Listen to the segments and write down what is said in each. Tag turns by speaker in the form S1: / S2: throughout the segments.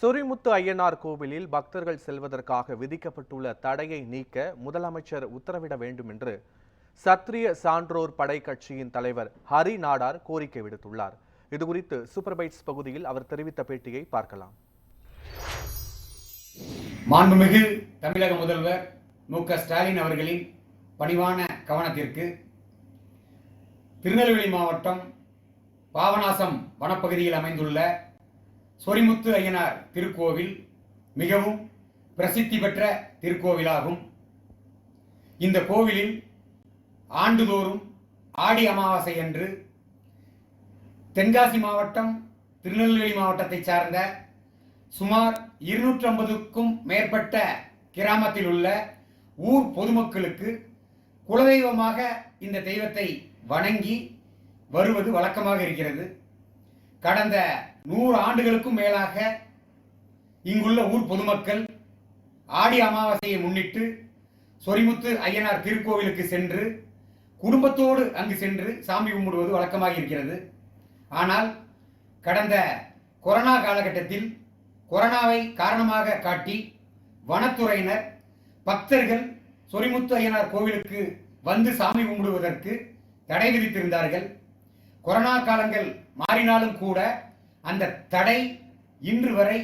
S1: சொரிமுத்து ஐயனார் கோவிலில் பக்தர்கள் செல்வதற்காக விதிக்கப்பட்டுள்ள தடையை நீக்க முதலமைச்சர் உத்தரவிட வேண்டும் என்று சத்திரிய சான்றோர் படை கட்சியின் தலைவர் ஹரி நாடார் கோரிக்கை விடுத்துள்ளார். இதுகுறித்து சூப்பர்பைட்ஸ் பகுதியில் அவர் தெரிவித்த பேட்டியை பார்க்கலாம்.
S2: மாண்புமிகு தமிழக முதல்வர் மு க ஸ்டாலின் அவர்களின் பணிவான கவனத்திற்கு திருநெல்வேலி மாவட்டம் பாவநாசம் வனப்பகுதியில் அமைந்துள்ள சொரிமுத்து ஐயனார் திருக்கோவில் மிகவும் பிரசித்தி பெற்ற திருக்கோவிலாகும். இந்த கோவிலில் ஆண்டுதோறும் ஆடி அமாவாசை அன்று தென்காசி மாவட்டம் திருநெல்வேலி மாவட்டத்தை சார்ந்த சுமார் இருநூற்றி ஐம்பதுக்கும் மேற்பட்ட கிராமத்தில் உள்ள ஊர் பொதுமக்களுக்கு குலதெய்வமாக இந்த தெய்வத்தை வணங்கி வருவது வழக்கமாக இருக்கிறது. கடந்த நூறு ஆண்டுகளுக்கும் மேலாக இங்குள்ள ஊர் பொதுமக்கள் ஆடி அமாவாசையை முன்னிட்டு சொரிமுத்து ஐயனார் திருக்கோவிலுக்கு சென்று குடும்பத்தோடு அங்கு சென்று சாமி கும்பிடுவது வழக்கமாக இருக்கிறது. ஆனால் கடந்த கொரோனா காலகட்டத்தில் கொரோனாவை காரணமாக காட்டி வனத்துறையினர் பக்தர்கள் சொரிமுத்து ஐயனார் கோவிலுக்கு வந்து சாமி கும்பிடுவதற்கு தடை விதித்திருந்தார்கள். கொரோனா காலங்கள் மாறினாலும் கூட அந்த தடை இன்று வரை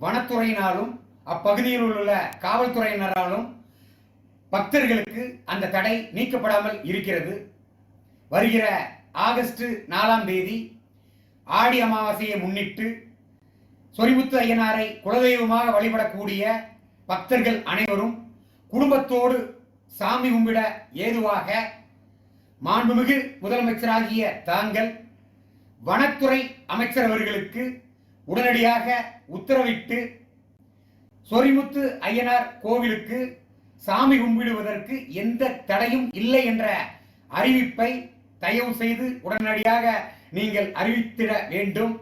S2: வனத்துறையினாலும் அப்பகுதியில் உள்ள காவல்துறையினராலும் பக்தர்களுக்கு அந்த தடை நீக்கப்படாமல் இருக்கிறது. வருகிற ஆகஸ்ட் நாலாம் தேதி ஆடி அமாவாசையை முன்னிட்டு சொரிமுத்து ஐயனாரை குலதெய்வமாக வழிபடக்கூடிய பக்தர்கள் அனைவரும் குடும்பத்தோடு சாமி கும்பிட ஏதுவாக மாண்புமிகு முதலமைச்சராகிய தாங்கள் வனத்துறை அமைச்சர் அவர்களுக்கு உடனடியாக உத்தரவிட்டு சொரிமுத்து ஐயனார் கோவிலுக்கு சாமி கும்பிடுவதற்கு எந்த தடையும் இல்லை என்ற அறிவிப்பை தயவு செய்து உடனடியாக நீங்கள் அறிவித்திட வேண்டும்.